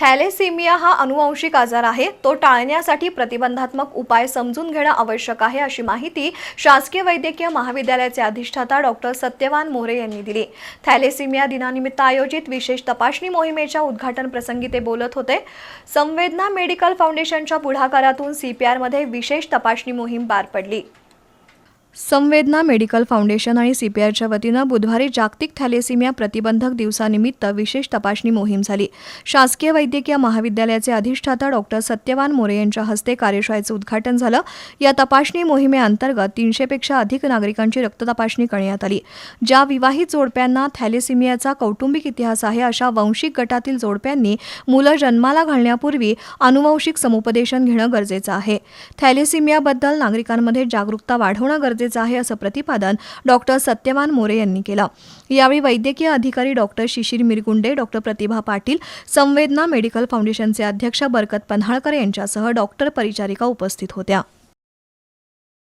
Thalassaemia हा अनुवांशिक आजार आहे. तो टाळण्यासाठी प्रतिबंधात्मक उपाय समजून घेणं आवश्यक आहे अशी माहिती शासकीय वैद्यकीय महाविद्यालयाचे अधिष्ठाता डॉक्टर सत्यवान मोरे यांनी दिली. थॅलेसिमिया दिनानिमित्त आयोजित विशेष तपासणी मोहिमेच्या उद्घाटन प्रसंगी ते बोलत होते. संवेदना मेडिकल फाउंडेशनच्या पुढाकारातून सीपीआरमध्ये विशेष तपासणी मोहीम पार पडली. संवेदना मेडिकल फाउंडेशन आणि सीपीआरच्या वतीनं बुधवारी जागतिक थॅलेसिमिया प्रतिबंधक दिवसानिमित्त विशेष तपासणी मोहीम झाली. शासकीय वैद्यकीय महाविद्यालयाचे अधिष्ठाता डॉक्टर सत्यवान मोरे यांच्या हस्ते कार्यशाळेचं उद्घाटन झालं. या तपासणी मोहिमेअंतर्गत तीनशेपेक्षा अधिक नागरिकांची रक्त तपासणी करण्यात आली. ज्या विवाहित जोडप्यांना थॅलेसिमियाचा कौटुंबिक इतिहास आहे अशा वंशिक गटातील जोडप्यांनी मुलं जन्माला घालण्यापूर्वी अनुवंशिक समुपदेशन घेणं गरजेचं आहे. थॅलेसिमियाबद्दल नागरिकांमध्ये जागरूकता वाढवणं गरजेचं आहे असं प्रतिपादन डॉक्टर सत्यवान मोरे यांनी केलं. यावेळी वैद्यकीय अधिकारी doctor Shishir Mirgunde doctor Pratibha Patil Samvedana medical फाउंडेशनचे अध्यक्ष बरकत पन्हाळकर यांच्यासह डॉक्टर परिचारिका उपस्थित होत्या.